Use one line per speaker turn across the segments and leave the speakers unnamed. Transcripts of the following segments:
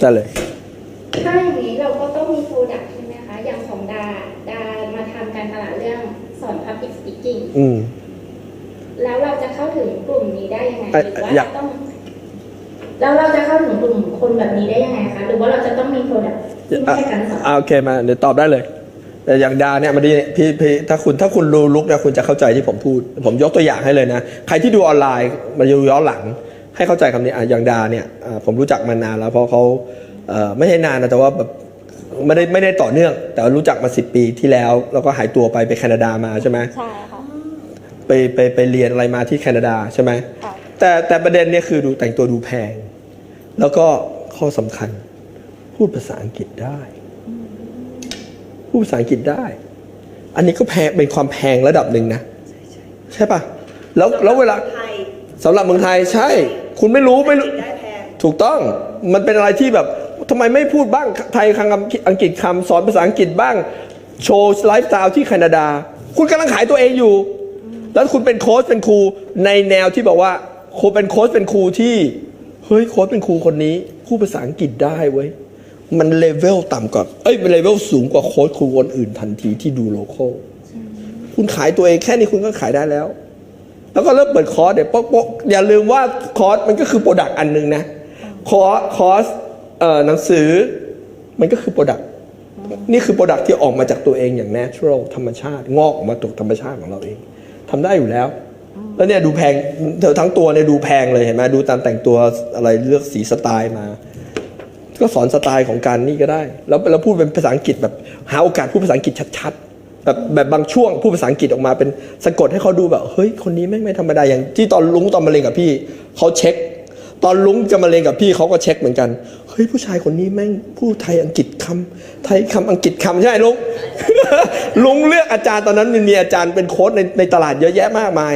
ได้เลย
ถ้าอย่างนี้เราก็ต้องมีโปรดักต์ใช่ไหมคะ อย่างของดา ดามาทำการตลาดเรื่องสอน Public Speaking
อืม
แล้วเราจะเข้าถึงกลุ่มนี้ได้ยังไง
เอ่อ
หรือว่า
อยาก
ต้อง แล้วเราจะเข้าถึงกลุ่มคนแบบนี้ได้ยังไงคะหรือว่าเราจะต้องมีโปรดักต์ที่ไม่ใช่การสอน
อ่าโอเคมาเดี๋ยวตอบได้เลย แต่อย่างดาเนี่ยมันดีพี่พี่ถ้าคุณถ้าคุณรู้ลุกเนี่ยคุณจะเข้าใจที่ผมพูด ผมยกตัวอย่างให้เลยนะ ใครที่ดูออนไลน์มาดูย้อนหลัง ให้เข้าใจคำนี้อะอย่างดาเนี่ยอ่าผมรู้จักมานานแล้วเพราะเขาเอ่อไม่ใช่นานนะแต่ว่าแบบไม่ได้ไม่ได้ต่อเนื่อง แต่ว่ารู้จักมาสิปีที่แล้ว แล้วก็หายตัวไปไปแคนาดามาใช่ไหม
ใช่ค่ะ
ไปไปไปเรียนอะไรมาที่แคนาดาใช่ไหม
ค่ะ
แต่แต่ประเด็นเนี่ยคือดูแต่งตัวดูแพง แล้วก็ข้อสำคัญ พูดภาษาอังกฤษได้ พูดภาษาอังกฤษได้ อันนี้ก็แพงเป็นความแพงระดับหนึ่งนะ ใช่ปะแล้วแล้วเวลา
ไทย
สำหรับเมืองไทยใช่ คุณไม่รู้ไม่รู้
ได้แพง
ถูกต้องมันเป็นอะไรที่แบบทำไมไม่พูดบ้างไทยคำอังกฤษคำสอนภาษาอังกฤษบ้าง โชว์ไลฟ์สไตล์ที่แคนาดา คุณกำลังขายตัวเองอยู่ แล้วคุณเป็นโค้ชเป็นครูในแนวที่บอกว่าโคเป็นโค้ชเป็นครูที่ เฮ้ยโค้ชเป็นครูคนนี้พูดภาษาอังกฤษได้เว้ยมันเลเวลต่ำกว่าเอ้ยมันเลเวลสูงกว่าโค้ชครูคนอื่นทันทีที่ดูโลโก้คุณขายตัวเองแค่นี้คุณก็ขายได้แล้ว แล้วก็เริ่มเปิดคอร์สเดี๋ยวโป๊ะอย่าลืมว่าคอร์สมันก็คือโปรดักต์อันหนึ่งนะคอร์สคอร์สเอ่อหนังสือมันก็คือโปรดักต์นี่คือโปรดักต์ที่ออกมาจากตัวเองอย่าง natural ธรรมชาติ งอกออกมาจากธรรมชาติของเราเองทำได้อยู่แล้ว แล้วเนี่ยดูแพงเธอทั้งตัวเนี่ยดูแพงเลยเห็นไหมดูตามแต่งตัวอะไรเลือกสีสไตล์มา ก็สอนสไตล์ของการนี่ก็ได้ แล้วแล้วพูดเป็นภาษาอังกฤษแบบหาโอกาสพูดภาษาอังกฤษชัดๆ แบบแบบบางช่วงพูดภาษาอังกฤษออกมาเป็นสะกดให้เขาดูแบบเฮ้ยคนนี้แม่งไม่ธรรมดาอย่างที่ตอนลุงตอนมาเรียนกับพี่เขาเช็ค ตอนลุงจะมาเรียนกับพี่เขาก็เช็คเหมือนกันเฮ้ยผู้ชายคนนี้แม่งพูดไทยอังกฤษคำไทยคำอังกฤษคำใช่ไหมลุงลุงเลือกอาจารย์ตอนนั้นมันมีอาจารย์เป็นโค้ดในในตลาดเยอะแยะมากมาย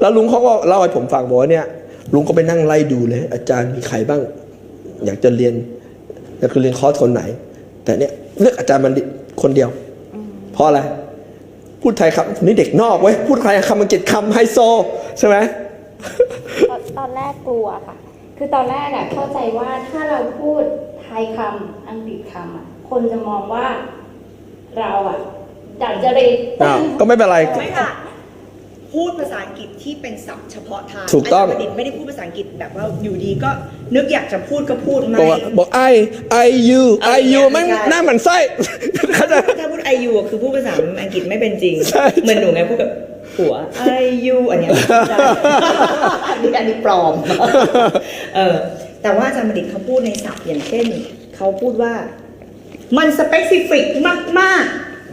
แล้วลุงเขาก็เล่าให้ผมฟังบอกว่าเนี่ยลุงก็ไปนั่งไล่ดูเลย อาจารย์มีใครบ้าง อยากจะเรียนอยากจะเรียนคอร์สคนไหน แต่เนี่ยเลือกอาจารย์มันคนเดียว เพราะอะไร พูดไทยคำคนนี้เด็กนอกเว้ยพูดไทยคำอังกฤษคำไฮโซใช่ไหม
ตอนตอนแรกกลัวค่ะ คือตอนแรกอะเข้าใจว่าถ้าเราพูดไทยคำอังกฤษคำอะคนจะมองว่าเราอะดัดจริต
อ่าก็ไม่เป็นไร
ไม่ค่ะ พูดภาษาอังกฤษที่เป็นศัพท์เฉพาะทาง
ถูกต้องา
จารย์ประดิษฐ์ไม่ได้พูดภาษาอังกฤษแบบว่าอยู่ดีก็นึกอยากจะพูดก็พูดไม่
บอกว่าบอกไอไอยูไอยูมันหน้าหมันไส้ เข้าใจ
ถ้าพูดไอยูคือพูดภาษาอังกฤษไม่เป็นจริง
ใช่
เหมือนหนูไงพูดแบบหัวไอยูอันเนี้ยไม่ได้อันนี้อันนี้ปลอม เออแต่ว่าอาจารย์ประดิษฐ์เขาพูดในศัพท์อย่างเช่น เขาพูดว่า มันสเปซิฟิกมาก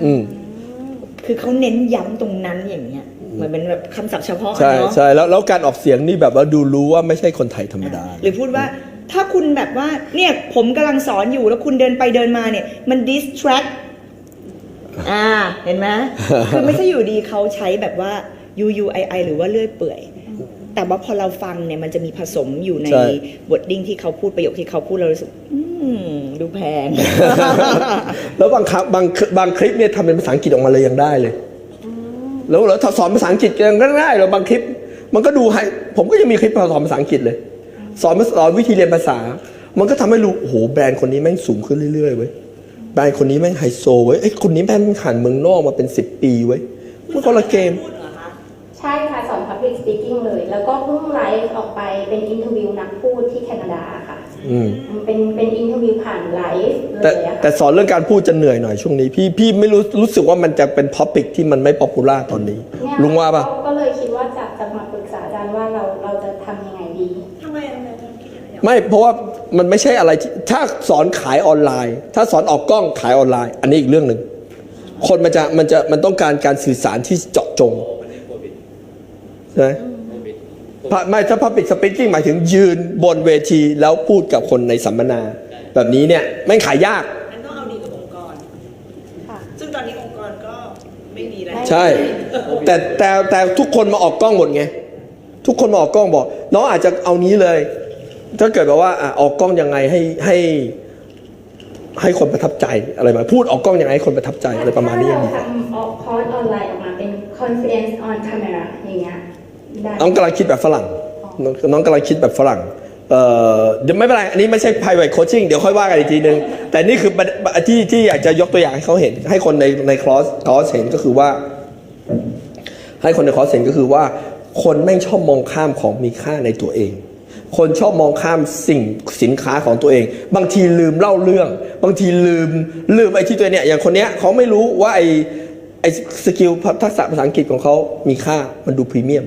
อืม
ๆ คือเขาเน้นย้ำตรงนั้นอย่างเงี้ย เหมือนเป็นแบบคำศัพท์เฉพาะอะ
ใช่
เนาะ
ใช่แล้วแล้วการออกเสียงนี่แบบว่าดูรู้ว่าไม่ใช่คนไทยธรรมดา
หรือพูดว่าถ้าคุณแบบว่าเนี่ยผมกำลังสอนอยู่แล้วคุณเดินไปเดินมาเนี่ย มัน distract อ่าเห็นไหม คือไม่ใช่อยู่ดีเขาใช้แบบว่า u u i i หรือว่าเลื่อยเปื่อย แต่ว่าพอเราฟังเนี่ยมันจะมีผสมอยู่ใน
ใช่
บทดิ้งที่เขาพูดประโยคที่เขาพูดเรารู้สึกอืมดูแพง
แล้วบางครั้งบางบางคลิปเนี่ยทำเป็นภาษาอังกฤษออกมาเลยยังได้เลย แล้วแล้วถ้าสอนภาษาอังกฤษยังก็ได้แล้วบางคลิป มันก็ดูให้ผมก็ยังมีคลิปสอนภาษาอังกฤษเลย สอนสอนวิธีเรียนภาษา มันก็ทำให้รู้โอ้โหแบรนด์คนนี้แม่งสูงขึ้นเรื่อยๆเว้ยแบรนด์คนนี้แม่งไฮโซเว้ยไอ้คนนี้แม่งผ่านเมืองนอกมาเป็นสิบปีเว้ยมันคนละเกม
ใช่ค่ะ สอน Public Speaking เลย แล้วก็เพิ่งไลฟ์ออกไปเป็นอินเทอร์วิวนักพูดที่แคนาดาค่ะ
อืม
เป็นเป็นอินเทอร์วิวผ่านไลฟ์เล
แต่
ยอะ
แต่
ค่ะ
สอนเรื่องการพูดจะเหนื่อยหน่อยช่วงนี้ พี่พี่ไม่รู้รู้สึกว่ามันจะเป็นท็อปิกที่มันไม่ป๊อปปูล่าตอนนี้
เนี่ย
ลุงว่าปะ
ก็เลยคิดว่าจะจะมาปรึกษาอาจารย์ว่าเราเราจะทำยังไงดี
ทำไมทำไมทำไมคิดอย่างนี้น
ไม่เพราะว่ามันไม่ใช่อะไรที่ถ้าสอนขายออนไลน์ ถ้าสอนออกกล้องขายออนไลน์ อันนี้อีกเรื่องหนึ่งคนมันจะมันจะมันต้องการการสื่อสารที่เจาะจงใช่ไหมพะ ไม่ถ้า Public Speaking หมายถึงยืนบนเวทีแล้วพูดกับคนในสัมมนา แบบนี้เนี่ยไม่งขายยาก
มันต้องเอาดีกับองค์กร
ค่ะ
ซึ่งตอนนี้องค์กรก็ไม่ดีแล้ว
ใช่ แต่แต่แต่ทุกคนมาออกกล้องหมดไง ทุกคนมาออกกล้องบอก น้องอาจจะเอานี้เลย ถ้าเกิดแบบว่าอะออกกล้องยังไงให้ให้ให้คนประทับใจอะไรมาพูดออกกล้องยังไงให้คนประทับใจอะไรประมาณนี้ยังดี
ถ้าเราทำออกคอร์สออนไลน์ออกมาเป็น confidence on camera อย่างเงี้ยได้
น้องกำลังคิดแบบฝรั่งน้องน้องกำลังคิดแบบฝรั่งเอ่อเดี๋ยวไม่เป็นไร อันนี้ไม่ใช่ private coaching เดี๋ยวค่อยว่ากันอีกทีนึง แต่นี่คือที่ที่อยากจะยกตัวอย่างให้เขาเห็น ให้คนในในคลอสคลอสเห็นก็คือว่า ให้คนในคลอสเห็นก็คือว่า คนแม่ชอบมองข้ามของมีค่าในตัวเองคนชอบมองข้ามสิ่งสินค้าของตัวเอง บางทีลืมเล่าเรื่อง บางทีลืมลืมไอ้ที่ตัวเนี้ยอย่างคนเนี้ยเขาไม่รู้ว่าไอ้ไอ้สกิลทักษะภาษาอังกฤษของเขามีค่ามันดูพรีเมียม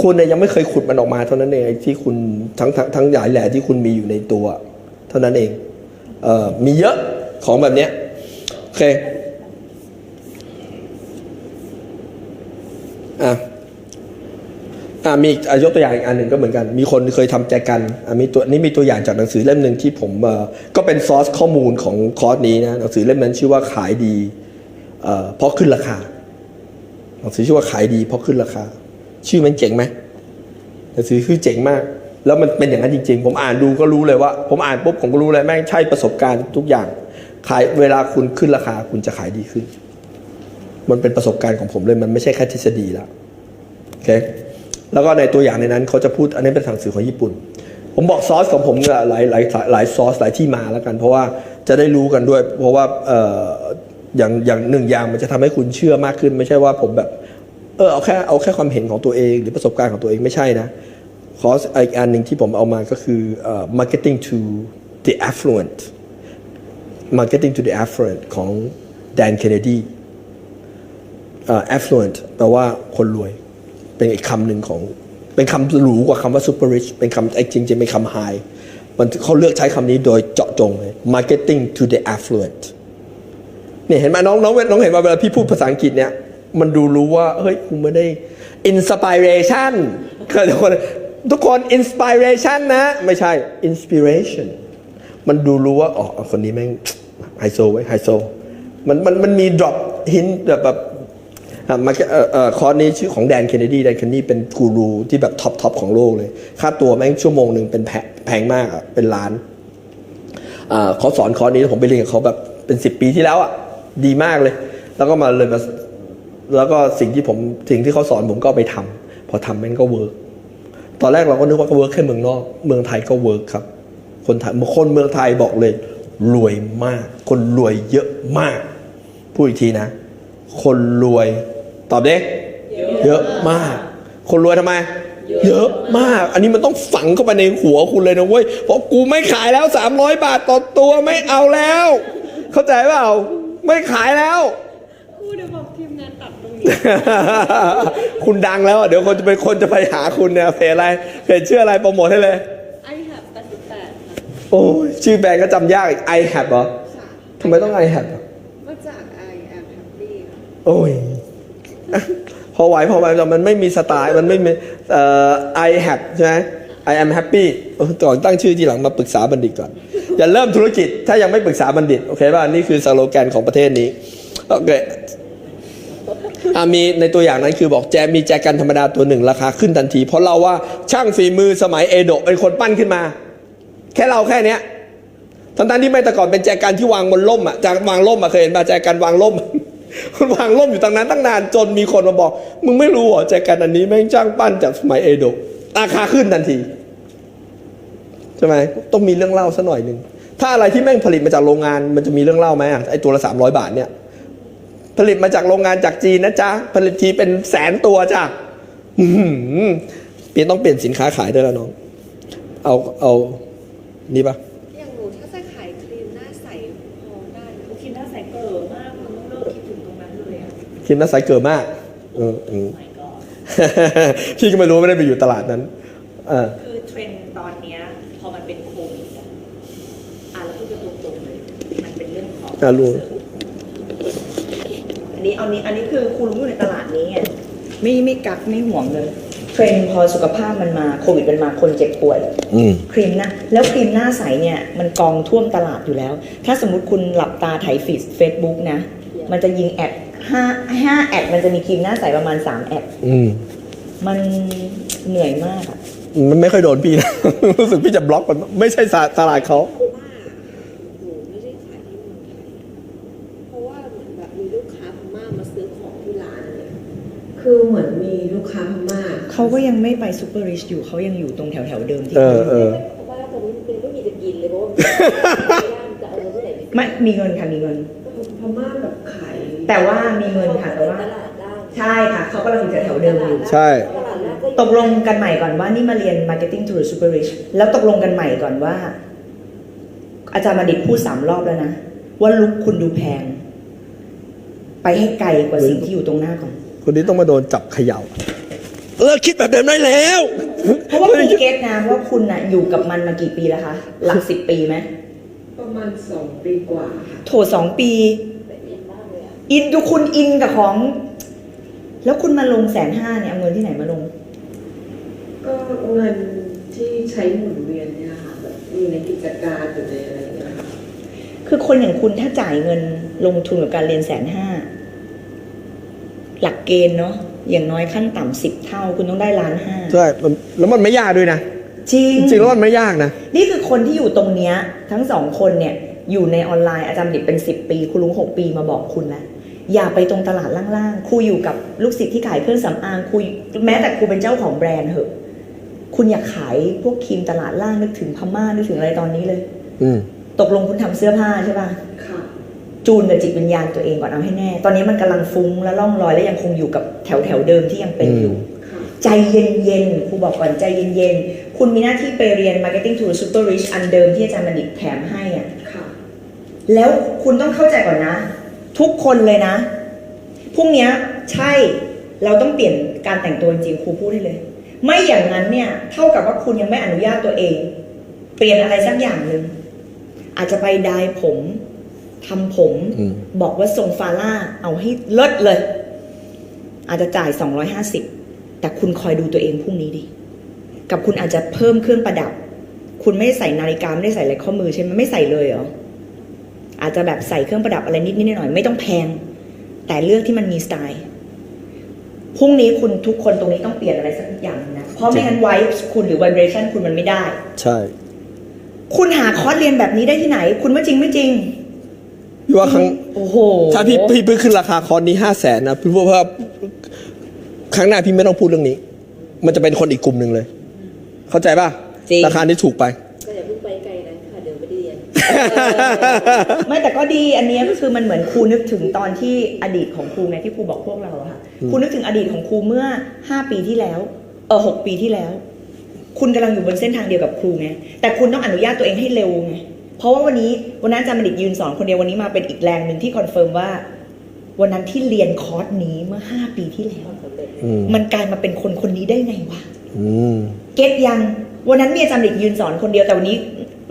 คุณเนี่ยยังไม่เคยขุดมันออกมาเท่านั้นเองไอ้ที่คุณทั้งทั้งทั้งหลายแหล่ที่คุณมีอยู่ในตัว เท่านั้นเองเออมีเยอะของแบบเนี้ยโอเคอะอะมีอะยกตัวอย่างอีกอันหนึ่งก็เหมือนกัน มีคนเคยทำแจกันอะมีตัวนี่มีตัวอย่างจากหนังสือเล่มหนึ่งที่ผมเอ่อก็เป็นซอสข้อมูลของคอร์สนี้นะหนังสือเล่มนั้นชื่อว่าขายดีเอ่อเพราะขึ้นราคาหนังสือชื่อว่าขายดีเพราะขึ้นราคา ชื่อมันเจ๋งไหมหนังสือคือเจ๋งมาก แล้วมันเป็นอย่างนั้นจริง ๆ ผมอ่านดูก็รู้เลยว่า ผมอ่านปุ๊บผมก็รู้เลยแม่งใช่ประสบการณ์ทุกอย่าง ขายเวลาคุณขึ้นราคาคุณจะขายดีขึ้น มันเป็นประสบการณ์ของผมเลยมันไม่ใช่แค่ทฤษฎีแล้วโอเคแล้วก็ในตัวอย่างในนั้นเขาจะพูดอันนี้เป็นหนังสือของญี่ปุ่น ผมบอกซอสของผมหลายหลายหลายซอสหลายที่มาแล้วกัน เพราะว่าจะได้รู้กันด้วย เพราะว่าเอ่ออย่างอย่างหนึ่งอย่างมันจะทำให้คุณเชื่อมากขึ้น ไม่ใช่ว่าผมแบบ เออเอาแค่เอาแค่ความเห็นของตัวเอง หรือประสบการณ์ของตัวเองไม่ใช่นะคอร์สอีกอันหนึ่งที่ผมเอามาก็คือเอ่อ marketing to the affluent marketing to the affluent ของ Dan Kennedy เอ่อ affluent แปลว่าคนรวย เป็นอีกคำหนึ่งของเป็นคำหรูกว่าคำว่า super rich เป็นคำจริงๆเป็นคำ high มันเขาเลือกใช้คำนี้โดยเจาะจงเลย marketing to the affluent เนี่ยเห็นไหมน้องน้องน้องเห็นว่าเวลาพี่พูดภาษาอังกฤษเนี่ย มันดูรู้ว่า เฮ้ยกูไม่ได้ inspiration เคยทุกคนทุกคน inspiration นะ ไม่ใช่ inspiration มันดูรู้ว่าอ๋อคนนี้แม่งไฮโซไว้ไฮโซมันมันมันมี drop hint แบบแบบอะมาเอ่อเออคอร์สนี้ชื่อของแดนเคนเนดีแดนเคนเนดีเป็นกูรูที่แบบท็อปท็อปของโลกเลย ค่าตัวแม่งชั่วโมงหนึ่งเป็นแพงแพงมากอะเป็นล้านอ่าเขาสอนคอร์สนี้ผมไปเรียนกับเขาแบบเป็นสิบปีที่แล้วอะดีมากเลย แล้วก็มาเลยมา แล้วก็สิ่งที่ผมสิ่งที่เขาสอนผมก็ไปทำพอทำม่งก็เวิร์กตอนแรกเราก็นึกว่าก็เวิร์กแค่เมืองนอก เมืองไทยก็เวิร์กครับ คนไทยคนเมืองไทยบอกเลย รวยมาก คนรวยเยอะมาก พูดอีกทีนะ คนรวย ตอบเด้เยอะมาก คนรวยทำไม เยอะมาก อันนี้มันต้องฝังเข้าไปในหัวคุณเลยนะเว้ยเพราะกูไม่ขายแล้ว 300 บาทต่อตัวไม่เอาแล้ว เข้าใจเปล่าไม่ขายแล้ว
คุ
ณดังแล้วอะเดี๋ยวคนจะไปคนจะไปหาคุณเนี่ยเพจอะไรเพจชื่ออะไรโปรโมทให้เลย
I have 88ค่ะ
โอ้ยชื่อแบรนด์ก็จำยากอีก i have เหรอทำไมต้อง i have อะ
มาจาก I am happy ค่ะ
โอ้ยอะพอไหวพอไหวแต่มันไม่มีสไตล์มันไม่มีเอ่อ I have ใช่ไหม I am happy เออก่อนตั้งชื่อทีหลังมาปรึกษาบัณฑิตก่อน อย่าเริ่มธุรกิจถ้ายังไม่ปรึกษาบัณฑิต โอเคป่ะ นี่คือสโลแกนของประเทศนี้ โอเค อะมีในตัวอย่างนั้นคือบอกแจมีแจกันธรรมดาตัวหนึ่งราคาขึ้นทันที เพราะเราว่าช่างฝีมือสมัยเอโดะเป็นคนปั้นขึ้นมา แค่เราแค่เนี้ยทั้งๆที่ไม่แต่ก่อนเป็นแจกันที่วางบนล่มอะจากวางล่มอะเคยเห็นป่ะแจกันวางล่มมันวางล่มอยู่ตรงนั้นตั้งนานจนมีคนมาบอก มึงไม่รู้เหรอแจกันอันนี้แม่งจ้างปั้นจากสมัยเอโดะราคาขึ้นทันทีใช่ไหมต้องมีเรื่องเล่าสัหน่อยหนึ่งถ้าอะไรที่แม่งผลิตมาจากโรงงานมันจะมีเรื่องเล่าไหมอะไอตัวละสามร้อยบาทเนี่ย ผลิตมาจากโรงงานจากจีนนะจ๊ะ ผลิตทีเป็นแสนตัวจ้ะอื้อหือเปลี่ยนต้องเปลี่ยนสินค้าขายด้วยแล้วน้อง เอาเอานี่ปะ
อย่างหนูถ้าจะขายครีมหน้าใสพอได้ไหม
คิดน่าใส่เกิดมากคุณต้องเลิกคิดถึงตรงนั้นเลยอะ
คิมน่าใสเกิดมาก เอออืมพี่ก็ไม่รู้ไม่ได้ไปอยู่ตลาดนั้นอ่า
คือเทรนด์ตอนเนี้ยพอมันเป็นโควิดอะอะเราพูดกันตรงๆเลยมันเป็นเรื่องของ
อะรู้
อันนี้เอานี้อันนี้คือคุณรู้ในตลาดนี้ไงไม่ไม่กักไม่ห่วงเลย เทรนด์พอสุขภาพมันมาโควิดมันมาคนเจ็บป่วย
อืม
ครีมหนะแล้วครีมหน้าใสเนี่ยมันกองท่วมตลาดอยู่แล้ว ถ้าสมมติคุณหลับตาไถฟีดเฟซบุ๊กนะ มันจะยิงแอดห้าห้าแอดมันจะมีครีมหน้าใสประมาณสามแอด
อืม
มันเหนื่อยมากอะ
มันไม่ค่อยโดนพี่นะ รู้สึกพี่จะบล็อกมันไม่ใช่ตลาดเขา
เพราะว่าหนูไม่ได้ขายที่เมืองไทย เพราะว่าเหมือนแบบมีลูก ค้าพม่ามาซื้อของที่ร้านเลย
คือเหมือนมีลูกค้าพม่า
คเขาก็ยังไม่ไปซูเปอร์ริชอยู่เขายังอยู่ตรงแถวแถวๆเดิมที่
เอ
เขา
อเออ
เพราะว่าตอนนี้เป็นไม่มีจะกินเลยเพราะว่ามันจะเอาเงินที่ไหนไป
ไม่มีเงินค่ะมีเงิน
พม่าแบบขาย
แต่ว่ามีเงินค่ะแต่ว่า
ตลาดล่าง
ใช่ค่ะเขากำลังอยู่แถวๆเดิมอยู่
ใช่
ตลาดล่างก็
ตกลงกันใหม่ก่อนว่านี่มาเรียน Marketing to the Super Rich แล้วตกลงกันใหม่ก่อนว่า อาจารย์มาดิตพูดสามรอบแล้วนะ ว่าลุกคุณดูแพง ไปให้ไกลกว่าสิ่งที่อยู่ตรงหน้าก่อน
คนนี้ต้องมาโดนจับเขย่า เลิกคิดแบบเดิมได้แล้ว
เพราะว่าคุณเก็ตนะว่าคุณน่ะอยู่กับมันมากี่ปีแล้วคะ หลักสิบปีไหม
ประมาณสองปีกว่าค่ะ
โถสองปี
ละเอียดมากเลยอะ
อินดูคุณอินกับของ แล้วคุณมาลงแสนห้าเนี่ยเอาเงินที่ไหนมาลง
ก็เงินที่ใช้หมุนเวียนเนี่ยค่ะแบบมีในกิจการอยู่ในอะไรอย่างเงี้ยค่ะ
คือคนอย่างคุณถ้าจ่ายเงินลงทุนกับการเรียนแสนห้าหลักเกณฑ์เนาะ อย่างน้อยขั้นต่ำสิบเท่าคุณต้องได้ล้านห้า
ใช่มันแล้วมันไม่ยากด้วยนะ
จริง
จริงๆแล้วมันไม่ยากนะ
นี่คือคนที่อยู่ตรงเนี้ยทั้งสองคนเนี่ยอยู่ในออนไลน์อาจารย์ดิบเป็นสิบปี คุณลุงหกปีมาบอกคุณแล้วอย่าไปตรงตลาดล่างๆครูอยู่กับลูกศิษย์ที่ขายเครื่องสำอางครูแม้แต่ครูเป็นเจ้าของแบรนด์เหอะ คุณอย่าขายพวกครีมตลาดล่างนึกถึงพม่านึกถึงอะไรตอนนี้เลย
อืม
ตกลงคุณทำเสื้อผ้าใช่ป่ะ
ค่ะ
จูนกับจิตวิญญาณตัวเองก่อนเอาให้แน่ ตอนนี้มันกำลังฟุ้งและล่องลอยและยังคงอยู่กับแถวแถวๆเดิมที่ยังเป็นอยู่
ค่ะ
ใจเย็นๆครูบอกก่อนใจเย็นๆ คุณมีหน้าที่ไปเรียน Marketing to Super Rich อันเดิมที่อาจารย์บัณฑิตแถมให้อะ
ค่ะ
แล้วคุณต้องเข้าใจก่อนนะ ทุกคนเลยนะพรุ่งเนี้ยใช่เราต้องเปลี่ยนการแต่งตัวจริงๆครูพูดให้เลย ไม่อย่างนั้นเนี่ยเท่ากับว่าคุณยังไม่อนุญาตตัวเอง เปลี่ยนอะไรสักอย่างหนึ่งอาจจะไปดายผม ทำผม
อืม
บอกว่าทรงฟาร่าเอาให้เลิศเลย อาจจะจ่าย 250 แต่คุณคอยดูตัวเองพรุ่งนี้ดิ กับคุณอาจจะเพิ่มเครื่องประดับ คุณไม่ได้ใส่นาฬิกาไม่ได้ใส่อะไรข้อมือใช่ไหมไม่ใส่เลยเหรอ อาจจะแบบใส่เครื่องประดับอะไรนิดนิดหน่อยๆไม่ต้องแพง แต่เลือกที่มันมีสไตล์พรุ่งนี้คุณทุกคนตรงนี้ต้องเปลี่ยนอะไรสักอย่างนะ เพราะไม่งั้นไวฟ์คุณหรือ vibration คุณมันไม่ได้
ใช่
คุณหาคอร์สเรียนแบบนี้ได้ที่ไหน คุณว่าจริงไม่จริง
พี่ว่าครั้ง
โอ้โห
ถ้าพี่พี่พี่ขึ้นราคาคอร์สนี้ห้าแสนนะพี่พูดว่าครั้งหน้าพี่ไม่ต้องพูดเรื่องนี้ มันจะเป็นคนอีกกลุ่มหนึ่งเลย เข้าใจป่ะ
จริง
ราคานี้ถูกไป
ก็อย่าเพิ่งไปไกลนะค่ะเดี๋ยวไม่ได้เรียน
ไม่แต่ก็ดีอันเนี้ยก็คือมันเหมือนครูนึกถึงตอนที่อดีตของครูไงที่ครูบอกพวกเราอะค่ะครูนึกถึงอดีตของครูเมื่อห้าปีที่แล้วเออหกปีที่แล้ว คุณกำลังอยู่บนเส้นทางเดียวกับครูไงแต่คุณต้องอนุญาตตัวเองให้เร็วไง เพราะว่าวันนี้วันนั้นอาจารย์บัณฑิตยืนสอนคนเดียววันนี้มาเป็นอีกแรงหนึ่งที่คอนเฟิร์มว่า วันนั้นที่เรียนคอร์สนี้เมื่อห้าปีที่แล้ว
อืม
มันกลายมาเป็นคนคนนี้ได้ไงวะ
อืม
เก็ตยัง วันนั้นมีอาจารย์เด็กยืนสอนคนเดียวแต่วันนี้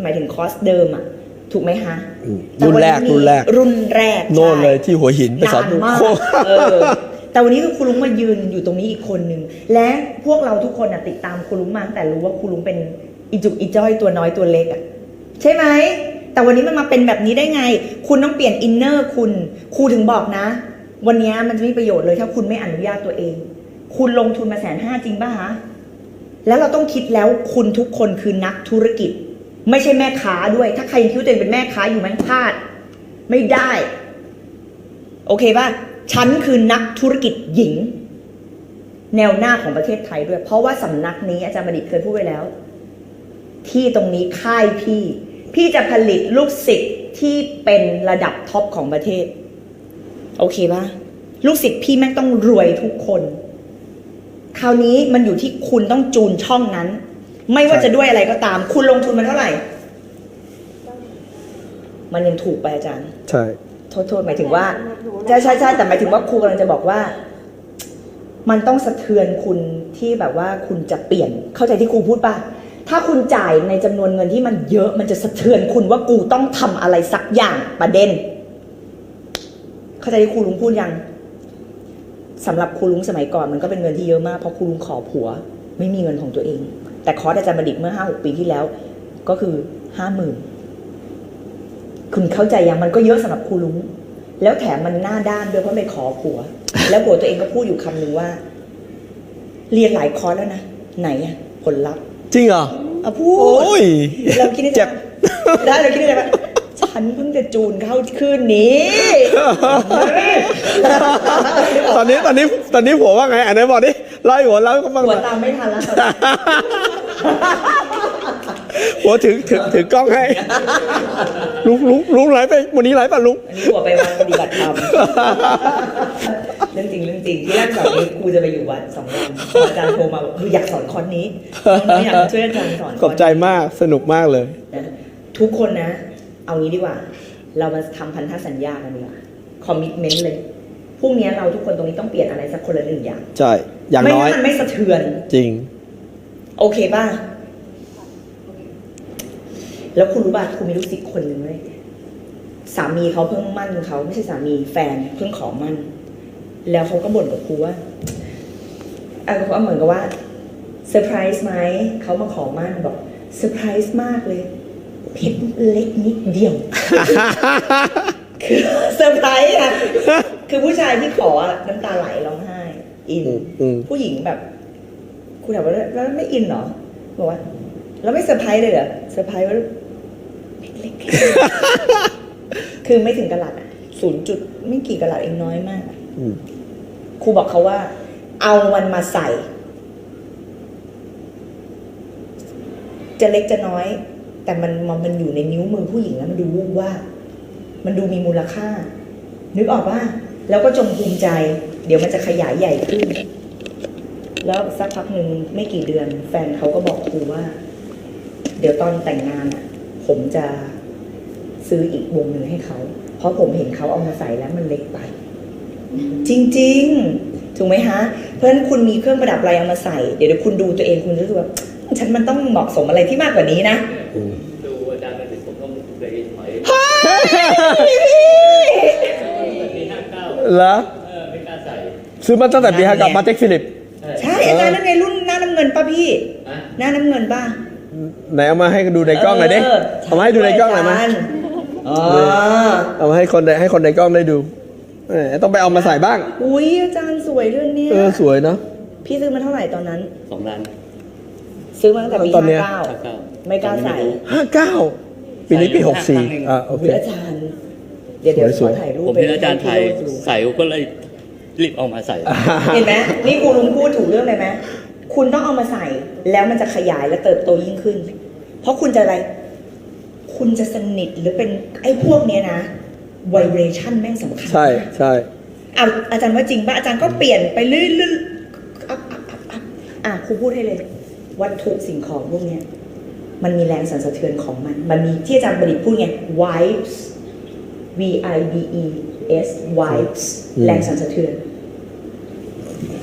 หมายถึงคอร์สเดิมอะถูกไหมคะ
อืม
แต่
รุ่น
วั
แรก
มี
รุ่นแรก
รุ่นแรก
โน่น
ใช่
เลยที่หัวหินไปสอน
นานมาก
โค
เออแต่วันนี้คือครูลุงมายืนอยู่ตรงนี้อีกคนนึงและพวกเราทุกคนอะติดตามครูลุงมาตั้งแต่รู้ว่าครูลุงเป็นอีจุกอีจ้อยตัวน้อยตัวเล็กอะ ใช่ไหม แต่วันนี้มันมาเป็นแบบนี้ได้ไง คุณต้องเปลี่ยนอินเนอร์คุณครูถึงบอกนะ วันนี้มันจะไม่ประโยชน์เลยถ้าคุณไม่อนุญาตตัวเอง คุณลงทุนมาแสนห้าจริงป่ะฮะแล้วเราต้องคิดแล้วคุณทุกคนคือนักธุรกิจ ไม่ใช่แม่ค้าด้วย ถ้าใครยังคิดว่าตัวเองเป็นแม่ค้าอยู่แม่งพลาด ไม่ได้ โอเคป่ะฉันคือนักธุรกิจหญิง แนวหน้าของประเทศไทยด้วย เพราะว่าสำนักนี้อาจารย์บดิตเคยพูดไว้แล้ว ที่ตรงนี้ค่ายพี่ พี่จะผลิตลูกศิษย์ที่เป็นระดับท็อปของประเทศ โอเคป่ะลูกศิษย์พี่แม่งต้องรวยทุกคน คราวนี้มันอยู่ที่คุณต้องจูนช่องนั้น ไม่ว่า
ใช่
จะด้วยอะไรก็ตาม คุณลงทุนมาเท่าไหร่ มันยังถูกไปอาจารย์
ใช่
โทษโทษหมายถึงว่าใช่ใช่ใช่แต่หมายถึงว่าครูกำลังจะบอกว่า มันต้องสะเทือนคุณที่แบบว่าคุณจะเปลี่ยนเข้าใจที่ครูพูดป่ะ ถ้าคุณจ่ายในจำนวนเงินที่มันเยอะมันจะสะเทือนคุณว่ากูต้องทำอะไรสักอย่างประเด็น เข้าใจที่ครูลุงพูดยังสำหรับครูลุงสมัยก่อนมันก็เป็นเงินที่เยอะมากเพราะครูลุงขอผัว ไม่มีเงินของตัวเอง แต่คอร์สอาจารย์บัณฑิตเมื่อห้าหกปีที่แล้ว ก็คือห้าหมื่นคุณเข้าใจยังมันก็เยอะสำหรับครูลุงแล้วแถมมันหน้าด้านด้วยเพราะไปขอผัว แล้วผัวตัวเองก็พูดอยู่คำหนึ่งว่า เรียนหลายคอร์สแล้วนะไหนอะผลลัพธ์
จริงเหรอ
อะพูด
โอ้ย
เราคิดในใจ
เจ็บ
ได้เราคิดในใจว่าใช่ฉันเพิ่งจะจูนเข้าคืนนี้
ตอนนี้ตอนนี้ตอนนี้ผัวว่าไงอันไหนบอกดิเล่าให้ผัวเล่าให้เขาฟังห
หั
น่
ว
อย
ตามไม่ทันแล้วตอนนี้
ผัวถือถือถือกล้องให้ลุงลุงลุงไหลไปวันนี้ไหลป่ะลุง
อันนี้หัวไปวัดปฏิบัติธรรมเรื่องจริงเรื่องจริงที่แรกสอนนี้ครูจะไปอยู่วัดสองวันอาจารย์โทรมาบอกคืออยากสอนคอร์สนี้น้องๆอยากมาช่วยอาจารย์สอน
ขอบใจมากสนุกมากเลย
นะทุกคนนะ เอางี้ดีกว่า เรามาทำพันธสัญญากันดีกว่าคอมมิชเมนต์เลยพรุ่งนี้เราทุกคนตรงนี้ต้องเปลี่ยนอะไรสักคนละหนึ่งอย่าง
ใช่อย่าง
ไม่
น้อย
งั้นมันไม่สะเทือน
จริง
โอเคป่ะแล้วคุณรู้ป่ะคุณมีลูกศิษย์คนหนึ่งเลยสามีเขาเพิ่งมั่นเขาไม่ใช่สามีแฟนเพิ่งขอมั่น แล้วเขาก็บ่นกับครูว่าอะเขาเหมือนกับว่าเซอร์ไพรส์ไหมเขามาขอมั่นบอกเซอร์ไพรส์มากเลยเพชรเล็กนิดเดียว คือเซอร์ไพรส์อะคือผู้ชายที่ขออะน้ำตาไหลร้องไห้ อิน
อืมอืม
ผู้หญิงแบบคุณถามว่าแล้วไม่อินเหรอบอกว่าแล้วไม่เซอร์ไพรส์เลยเหรอเซอร์ไพรส์ว่าเล็กๆคือไม่ถึงกะลัดอะศูนย์จุดไม่กี่กะลัดเองน้อยมากอะ
อืม
ค รูบอกเขาว่า เอามันมาใส่ จะเล็กจะน้อย แต่มันมันมันอยู่ในนิ้วมือผู้หญิงแล้วมันดูวูบว่า มันดูมีมูลค่า นึกออกว่า แล้วก็จงภูมิใจ เดี๋ยวมันจะขยายใหญ่ขึ้น แล้วสักพักหนึ่งไม่กี่เดือน แฟนเขาก็บอกครูว่า เดี๋ยวตอนแต่งงานอะ ผมจะซื้ออีกวงหนึ่งให้เขา เพราะผมเห็นเขาเอามาใส่แล้วมันเล็กไป จริง ๆ ถูกไหมฮะ เพราะฉะนั้นคุณมีเครื่องประดับอะไรเอามาใส่ เดี๋ยวเดี๋ยวคุณดูตัวเองคุณจะรู้สึกว่าฉันมันต้องเหมาะสมอะไรที่มากกว่านี้นะ
ดูอาจารย์เป็นผมต้องไปถอยปีห้าเก้า
เหรอ
เออไม่กล้าใส่
ซื้อมาตั้งแต่ปีห้ากับมาเต็กฟิลิป
ใช่อาจารย์นั่นไงรุ่นหน้าน้ำเงินป่ะพี่
ฮะ
หน้าน้ำเงินป่ะ
ไหนเอามาให้ดูในกล้องหน่อยดิ
เเอา
มาให้ดูในกล้องหน่อยไหมา
จารอ๋อ
เอามาให้คนในให้คนในกล้องได้ดู เออต้องไปเอามาใส่บ้าง
อุ้ยอาจารย์สวยเรื่องเนี้ย
เออสวยเนาะ
พี่ซื้อมาเท่าไหร่ตอนนั้น
สองล้าน
ซื้อมาตั้งแต่ปี
ตอนเนี้ย
ห้าเก้า
ห้าเก้า
ไม่กล้าใส่
ห้าเก้าปีนี้ปีหกสี่อะโอเค
อุ๊ยอาจารย์ เดี๋ยวเดี๋ยว
ส
ข
ว
อย
ๆ
ถ่ายรูป
ผมเห็นอาจารย์ถ่าย
ให้พี่โรจน์ดู
ใส่ก็เลยรีบเอามาใส่
เห็นไหมนี่ครูลุงพูดถูกเรื่องเลยไหมคุณต้องเอามาใส่แล้วมันจะขยายและเติบโตยิ่งขึ้น เพราะคุณจะอะไร คุณจะสนิทหรือเป็นไอ้พวกเนี้ยนะ vibration แม่งสำคัญ
ใช่ใช่
อะอาจารย์ว่าจริงป่ะอาจารย์ก็เปลี่ยนไปเรื่อยๆอัพอัพอัพอัพอะครูพูดให้เลย วัตถุสิ่งของพวกเนี้ยมันมีแรงสั่นสะเทือนของมัน มันมีที่อาจารย์ประดิษฐ์พูดไง vibes v i b e s vibes แรงสั่นสะเทือน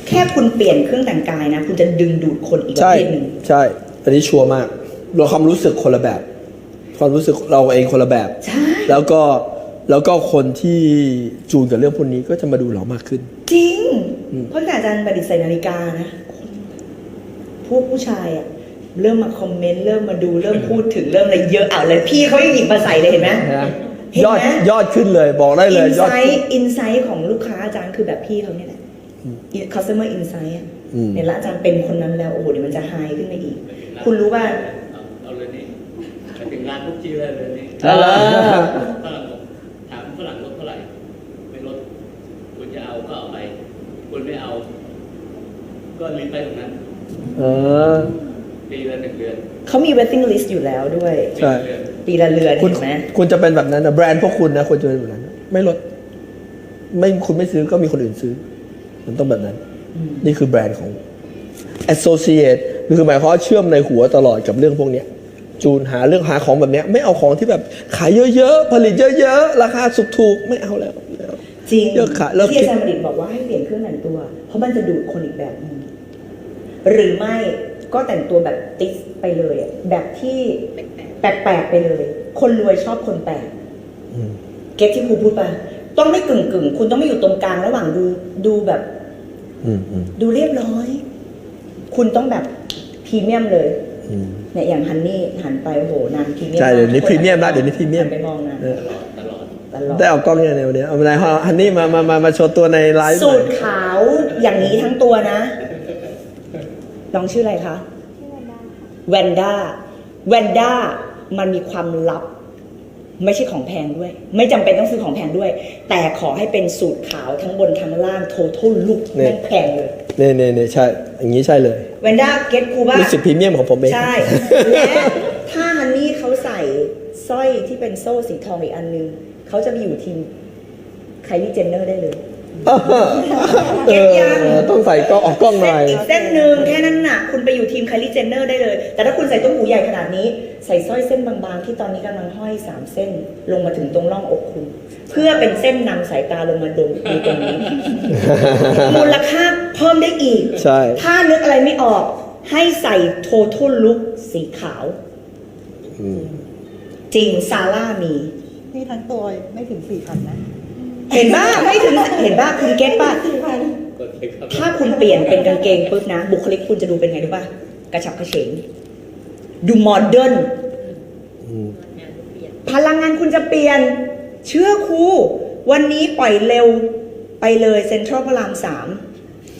แค่คุณเปลี่ยนเครื่องแต่งกายนะ คุณจะดึงดูดคนอีกประ
ใช่
เภทหนึ่ง
ใช่ อันนี้ชัวร์มากเราความรู้สึกคนละแบบ ความรู้สึกเราเองคนละแบบ
ใช่
แล้วก็ แล้วก็คนที่จูนกับเรื่องพวกนี้ก็จะมาดูเรามากขึ้น
จริง
อืม
เพราะแต่อาจารย์ประดิษฐ์ใส่นาฬิกานะคนพวกผู้ชายอะเริ่มมาคอมเมนต์ เริ่มมาดูเริ่มพูดถึงเริ่มอะไรเยอะอะเลยพี่เขายังหยิบมาใส่เลยเห็นไหมเห็นไหม
ยอดยอดขึ้นเลยบอกได้เลย
อิน
ยอด
ไซ
ขึ้น
ต์อินไซต์ของลูกค้าอาจารย์คือแบบพี่เขาเนี่ยแหละ customer insight อะ
อืม
เนี่ยแล้วอาจารย์เป็นคนนั้นแล้วโอ้โหเดี๋ยวมันจะไฮขึ้นไปอีก คุณรู้ว่า
เอาเอาเลยนี่ไปถึงร้านทุกที่เลยเลยนี่ คุณไม่เอา ก็รีบไปตรงนั้น
เออ
ปีละหนึ่งเดือน
เขามี waiting list อยู่แล้วด้วย
ใช่
ปีละเดือน
ปีละเรือน
คุณ
เห็นไหม
คุณจะเป็นแบบนั้นนะแบรนด์พวกคุณนะควรจะเป็นแบบนั้น ไม่ลด ไม่คุณไม่ซื้อก็มีคนอื่นซื้อ มันต้องแบบนั้น
อืม
นี่คือแบรนด์ของ associate คือหมายความว่าเชื่อมในหัวตลอดกับเรื่องพวกเนี้ย จูนหาเรื่องหาของแบบเนี้ย ไม่เอาของที่แบบขายเยอะๆ ผลิตเยอะๆ ราคาถูกๆไม่เอาแล้วไม่เอา
จริง
เลิกขายเลิก
ที่อาจารย์ประดิษฐ์บอกว่าให้เปลี่ยนเครื่องแต่งตัว เพราะมันจะดูดคนอีกแบบหนึงหรือไม่ก็แต่งตัวแบบติสไปเลยอะแบบที่แปลกๆไปเลย คนรวยชอบคนแปลก
อืม
เก็ตที่ครูพูดป่ะต้องไม่กึ่งกึ่งๆคุณต้องไม่อยู่ตรงกลางระหว่างดูดูแบบ
อืมอืม
ดูเรียบร้อย คุณต้องแบบพรีเมียมเลย
อืม
เนี่ยอย่างฮันนี่หันไปโอ้โหนางพรีเมียม
ใช่เดี๋ยวนี้า
ก
พรีเมียมนะเดี๋ยวนี้พรีเมียม
หันไปมองนาง
เออ
ตลอด
ตลอด
ได้เอากล้องยังไงวันนี้เอามาไหนฮันนี่มามามามาโชว์ตัวในไลฟ์ห
สู
น่อย
ตรขาวอย่างนี้ทั้งตัวนะ น้องชื่ออะไรคะ
ที่วันด้าค่ะ
แวนด้า แวนด้า มันมีความลับ ไม่ใช่ของแพงด้วย ไม่จำเป็นต้องซื้อของแพงด้วย แต่ขอให้เป็นสูตรขาวทั้งบนทั้งล่าง total look
นี่
แม่งแพงเลย
เน่เน่เน่ใช่ อย่างนี้ใช่เลย
เวนด้าเก็ตคูบ้า
นี่สิทธิพรีเมียมของผมเอง
ใช่ และถ้าฮันนี่เขาใส่สร้อยที่เป็นโซ่สีทองอีกอันนึง เขาจะไปอยู่ทีมไคลี่เจนเนอร์ได้เลย
เออต้องใส่กล้องออกกล้องหน่อย
เส้นอีกเส้นหนึ่งแค่นั้นน่ะ คุณไปอยู่ทีมไคลี่เจนเนอร์ได้เลย แต่ถ้าคุณใส่ต้นหูใหญ่ขนาดนี้ ใส่สร้อยเส้นบางๆ ที่ตอนนี้กำลังห้อยสามเส้น ลงมาถึงตรงร่องอกคุณ เพื่อเป็นเส้นนำสายตาลงมาดมดูตรงนี้ มูลค่าเพิ่มได้อีก
ใช่
ถ้านึกอะไรไม่ออก ให้ใส่ total look สีขาว
อืม
จริงซาร่ามี
นี่ทั้งตัวไม่ถึงสี่พันนะ
เห็นป่ะไม่ถึงเห็นป่ะคุณเก็ตป่ะ
สี่พัน
กดไปครับ
ถ้าคุณเปลี่ยนเป็นกางเกงปุ๊บนะ บุคลิกคุณจะดูเป็นไงรู้ป่ะกระฉับกระเฉงดูโมเดิร์น
อืม
พลังงานคุณจะเปลี่ยนเชื่อครูวันนี้ปล่อยเร็วไปเลยเซ็นทรัลพระรามสาม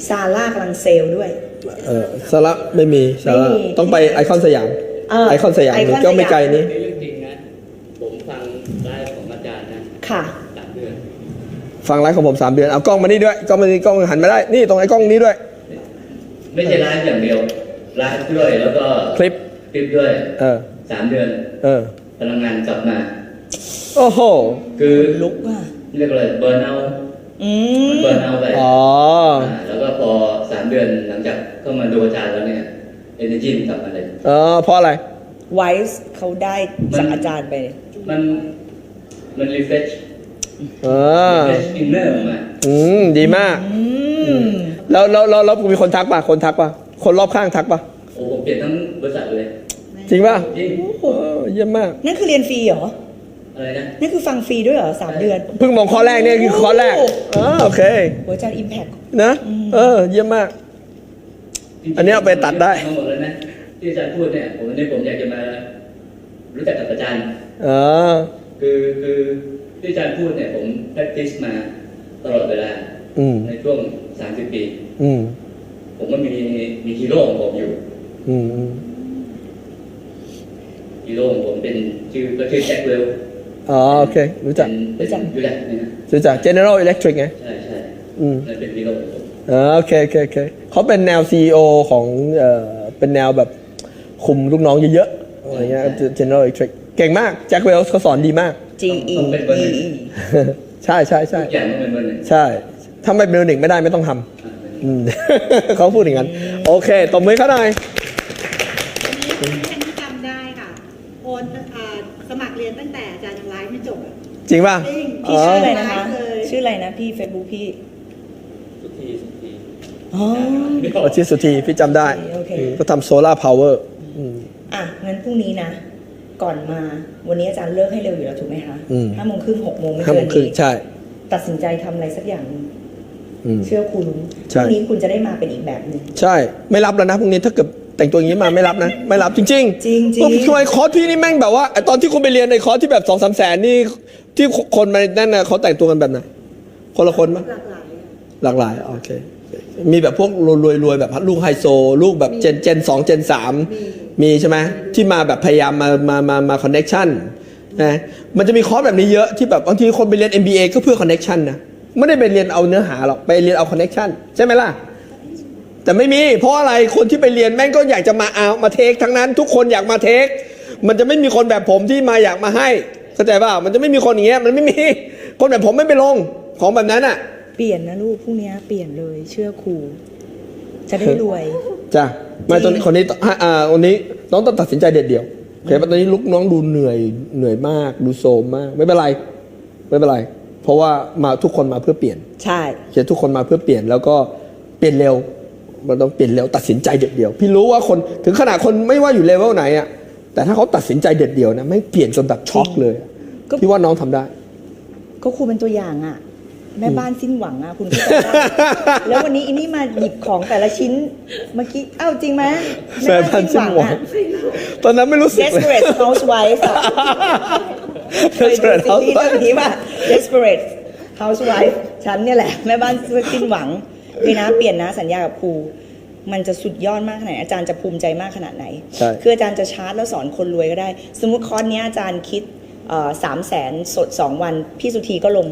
ซาร่ากำลังเซลล์ด้วย
เออสาระไม่มีสาระ
ไม่มี
ต้องไปไอคอนสยาม
เออ
ไอคอนสยาม
ไอคอน
นี่ก็ไม่
สยาม
ไกลนี้
ค่ะ
สามเดือน
ฟังไลฟ์ของผมสามเดือน เอากล้องมานี่ด้วย กล้องมานี่กล้องหันมาได้ นี่ตรงไอ้กล้องนี้ด้วย
ไม่ใช่ไลฟ์อย่างเดียวไลฟ์ด้วยแล้วก็
คลิป
คลิปด้วย
เออ
สามเดือน
เออ
พลังงานกลับมา
โอ้โห
คือ
ลุกว่ะ
เรียกอะไรเบิร์นเอา
อืม
เบิร์นเอาไป
อ๋อา
แล้วก็พอสามเดือนหลังจากเข้ามาดูอาจารย์แล้วเนี่ยเอเนจีมันกลับมาเลย
เออเพราะอะไร
ไวส์เขาได้จากอาจารย์ไป
มัน มันรีเฟช
เออ
รีเฟชอินเนอร์มา
อืมดีมาก
อืม
แล้วแล้วแล้วแล้วมีคนทักป่ะคนทักป่ะคนรอบข้างทักป่ะ
โอ้ผมเปลี่ยนทั้งบริษัทเลย
จริงป่ะ
จริง
เออเยี่ยมมาก
นั่นคือเรียนฟรีเหรอ
อะไรนะ
นั่นคือฟังฟรีด้วยเหรอสามเดือน
เพิ่งมองข้อแรกเนี่ยคือข้อแรกอ๋อโอเค
หัวใจอิมแพค
นะเออ เยี่ยมมาก
จริงๆ
อันนี้เอาไปตัดได้
ทั้งหมดเลยนะที่อาจารย์พูดเนี่ยผมวันนี้ผมอยากจะมารู้จักกับอาจารย์
เออ
คือคือที่อาจารย์พูดเนี่ยผม practice มาตลอดเวลา
อืม
ในช่วง30ปี
อืม
ผมก็มีมีฮีโร่ของผมอยู่
อืมอืม
ฮีโร่ของผมเป็นชื่อก็ชื่อแจ็คเวล
อ๋อโอเค รู้จัก
เป็นเป็นอยู่แหละนี่นะ
รู้จัก General Electric ไง
ใช่ใช่
อืม
นั่นเป็นฮีโร่ของผม
อ๋อโอเคโอเคโอเคเขาเป็นแนว CEO ของเอ่อเป็นแนวแบบคุมลูกน้องเยอะๆอะไรเงี้ย General Electric เก่งมากแจ็คเวลส์เขาสอนดีมาก
G E
ต้องเป็นเบอร์หนึ่ง
E
ใช่ใช่ใช่
ทุกอย่างต้องเป็นเบอร์หนึ่ง
ใช่ถ้าไม่เป็นหนึ่งไม่ได้ไม่ต้องทำ
อ่า
อืม เขาพูดอย่างนั้น โอเคตบมือเขาหน่อย
อันนี้ฉันจำได้ค่ะ โอนอ่าสมัครเรียนตั้งแต่อาจารย์ยังไลฟ์ไม่จบอะ
จริงป่ะ
จริง
พี่ชื่ออะไร
อ๋อ
นะคะ
เลย
ชื่ออะไรนะพี่ Facebook พี่
ทุกทีทุกที
อ๋อ
ไม่บ
โอชิสุธีพี่จำได้
โอเค
อืมก็ทำโซลาร์พาวเวอร์
อะงั้นพรุ่งนี้นะ ก่อนมาวันนี้อาจารย์เลิกให้เร็วอยู่แล้วถูกไหมคะ
อืม
ห้าโมงครึ่งหกโมงไม่
ห้า
เกิ
โม
น
งครึ่ง
นี้
ใช่
ตัดสินใจทำอะไรสักอย่างหนึ่ง
อืม
เชื่อคุณพ
ใช่
รุ่งนี้คุณจะได้มาเป็นอีกแบบหนึ่ง
ใช่ ไม่รับแล้วนะพรุ่งนี้ถ้าเกิดแต่งตัวอย่างนี้มาไม่รับนะ ไม่รับจริงๆ
จริงๆ
โอ้ทำไมคอร์สพี่นี่แม่งแบบว่าไอ้ตอนที่คุณไปเรียนในคอร์สที่แบบสองสามแสนนี่ที่คนมานั่นน่ะเขาแต่งตัวกันแบบไหนคนละคนมั้ย
หลากหลายอะ
หลากหลายโอเค มีแบบพวกรวยๆรวยแบบลูกไฮโซ ลูกแบบเจนเจนสองเจนสามมี มีใช่ไหมที่มาแบบพยายามมามามามาคอนเน็ชันนะมันจะมีคอร์สแบบนี้เยอะที่แบบบางทีคนไปเรียน MBA ก็เพื่อคอนเน็ชันนะไม่ได้ไปเรียนเอาเนื้อหาหรอกไปเรียนเอาคอนเน็ชันใช่ไหมล่ะ แต่ไม่มี เพราะอะไรคนที่ไปเรียนแม่งก็อยากจะมาเอามาเทคทั้งนั้น ทุกคนอยากมาเทค มันจะไม่มีคนแบบผมที่มาอยากมาให้เข้าใจป่ะมันจะไม่มีคนอย่างเงี้ยมันไม่มีคนแบบผมไม่ไปลงของแบบนั้นอะ
เปลี่ยนนะลูกพรุ่งนี้เปลี่ยนเลยเชื่อครูจะได้รวย
จ้ะไม่ตอนนี้คนนี้ต้องอ่าวันนี้น้องต้องตัดสินใจเด็ดเดี่ยวโอเคป่ะตอนนี้ลุกน้องดูเหนื่อยเหนื่อยมากดูโซมมาก ไม่เป็นไร ไม่เป็นไร เพราะว่ามาทุกคนมาเพื่อเปลี่ยน
ใช่
โอเคทุกคนมาเพื่อเปลี่ยนแล้วก็เปลี่ยนเร็วมันต้องเปลี่ยนเร็วตัดสินใจเด็ดเดี่ยว พี่รู้ว่าคนถึงขนาดคนไม่ว่าอยู่เลเวลไหนอะแต่ถ้าเขาตัดสินใจเด็ดเดี่ยวนะไม่เปลี่ยนจนแบบช็อกเลยอะ
ก็
พี่ว่าน้องทำได้
ก็ครูเป็นตัวอย่างอะ แม่บ้านสิ้นหวังอะคุณเข้าใจปะแล้ววันนี้อินี่มาหยิบของแต่ละชิ้นเมื่อกี้เอ้าจริงไหม
แม่บ้านสิ้นหวัง
อะ
ตอนนั้นไม่รู้สึกเลย
desperate housewife อะ เคยดู
Desperate
ซีรีส์เรื่องนี้ป่ะ desperate housewife ฉันเนี่ยแหละ แม่บ้านสิ้นหวังเลยนะเปลี่ยนนะสัญญากับครู มันจะสุดยอดมากขนาดไหนอาจารย์จะภูมิใจมากขนาดไหน
ใช่
คืออาจารย์จะชาร์จแล้วสอนคนรวยก็ได้ สมมุติคอร์สเนี้ยอาจารย์คิดสามแสนสดสองวัน พี่สุธีก็ลง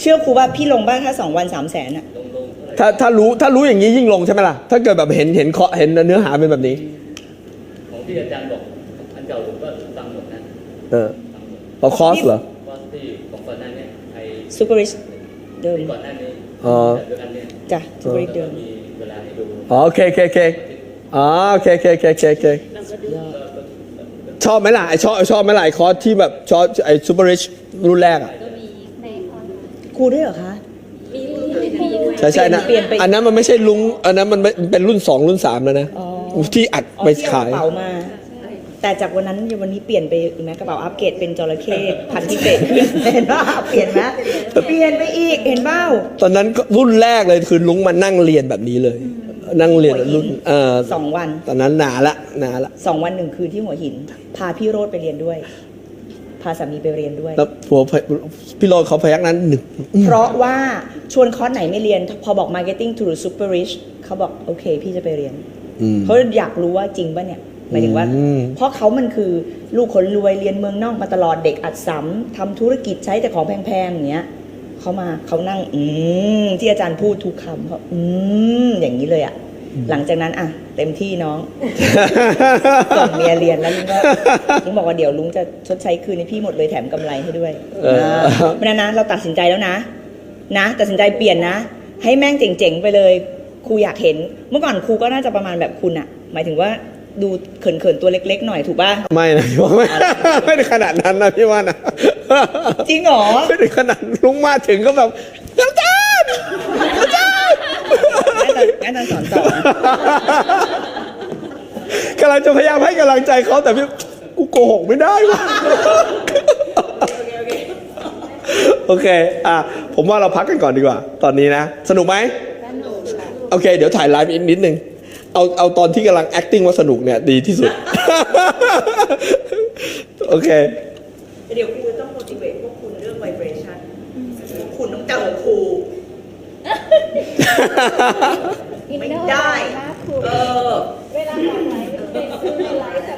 เชื่อครูว่าพี่ลงบ้างถ้าสองวันสามแสนอะ
ลงลงเท่าไหร่
ถ้าถ้ารู้ถ้ารู้อย่างนี้ยิ่งลงใช่ไหมล่ะ ถ้าเกิดแบบเห็นเห็นเคาะเห็นเนื้อหาเป็นแบบนี้
ของที่อาจารย์บอกอันเก่าผมก็ฟังหมดนะ
เออ
ฟังหมด
เอาคอสเหรอ
เพราะที่ของก่อนหน้านี้ไอ้
ซูเปอร์ริชเดิม
ที่ก่อนหน้านี้
อ๋อ
แบบเดียวกันเนี่ย
จ้ะซูเปอร์ริชเดิม
มีเวลาให้ดู
อ๋อโอเคโอเคโอเคอ๋อโอเคโอเคโอเคโอเคโอเคชอบไหมล่ะไอชอบชอบไหมล่ะไอคอร์สที่แบบชอบไอซูเปอร์ริชรุ่นแรกอะ
ก็มีในออนไลน์
ค รูด้วยเหรอคะ
มีรุ่นที่มีด้วย
ใช่ใช่นะ
เปลี่ยนไป
อันนั้นมันไม่ใช่ลุง อันนั้นมันเป็นรุ่นสองรุ่นสามแล้วนะ
อ๋อ
ที่อัด
อ๋อ
ไป
ที่เอ
ขาย
กระเป๋ามา แต่จากวันนั้นวันนี้เปลี่ยนไปอีกไหมกระเป๋าอัปเกรดเป็นจระเข้พันธุ์พิเศษขึ้นเห็นป่ะเปลี่ยนไหมเปลี่ยนไปอีกเห็นเปล่า
ตอนนั้นก็รุ่นแรกเลยคือลุงมานั่งเรียนแบบนี้เลย นั่งเรียนรุ่นเออ
สองวัน
ตอนนั้นหนาละหนาละ
สองวันหนึ่งคืนที่หัวหิน พาพี่โรดไปเรียนด้วย พาสามีไปเรียนด้วย
แล้วผัวพี่โรดเขาพยักนั้นหนึ่ง
เพราะว่าชวนคอร์สไหนไม่เรียน พอบอก marketing to the super rich เขาบอกโอเค พี่จะไปเรียน
อืม
เขาอยากรู้ว่าจริงป่ะเนี่ยหมายถึงว่า
อืม
เพราะเขามันคือลูกคนรวยเรียนเมืองนอกมาตลอดเด็กอัดสัมทำธุรกิจใช้แต่ของแพงๆอย่างเงี้ยเขามาเขานั่ง อืมที่อาจารย์พูดทุกคำเขาอืมอย่างนี้เลยอะ หลังจากนั้นอะเต็มที่น้องส่งเมียเรียนแล้วลุงก็ลุงบอกว่าเดี๋ยวลุงจะชดใช้คืนให้พี่หมดเลยแถมกำไรให้ด้วย
เออ
นะเพราะฉะนั้นนะเราตัดสินใจแล้วนะ นะตัดสินใจเปลี่ยนนะ ให้แม่งเจ๋งๆไปเลยครูอยากเห็น เมื่อก่อนครูก็น่าจะประมาณแบบคุณอะหมายถึงว่าดูเขินๆตัวเล็ก ๆ หน่อยถูกป่ะ
ไม่นะพี่ว่าไม่ไม่ได้ขนาดนั้นนะพี่ว่านะ
จริงเหรอ
ไม่ได้ขนาดลุงมาถึงก็แบบอาจารย์อาจารย์
งั้น อาจารย์สอนต่อนะ
กำลังจะพยายามให้กำลังใจเขาแต่พี่กูโกหกไม่ได้ว่ะโอเค อะ ผมว่าเราพักกันก่อนดีกว่า ตอนนี้นะ สนุกไหม
สนุกค่ะ
โอเค เดี๋ยวถ่ายไลฟ์อีกนิดนึง เอา เอาตอนที่กำลัง acting ว่าสนุกเนี่ย ดีที่สุด โอเค
เดี๋ยวครูต้อง motivate พวกคุณเรื่อง vibration พวกคุณต้องจำครู
ไม่
ได้
เออ เวลาหลัง
ไห
ลเป็นคุณ
ไหลแต่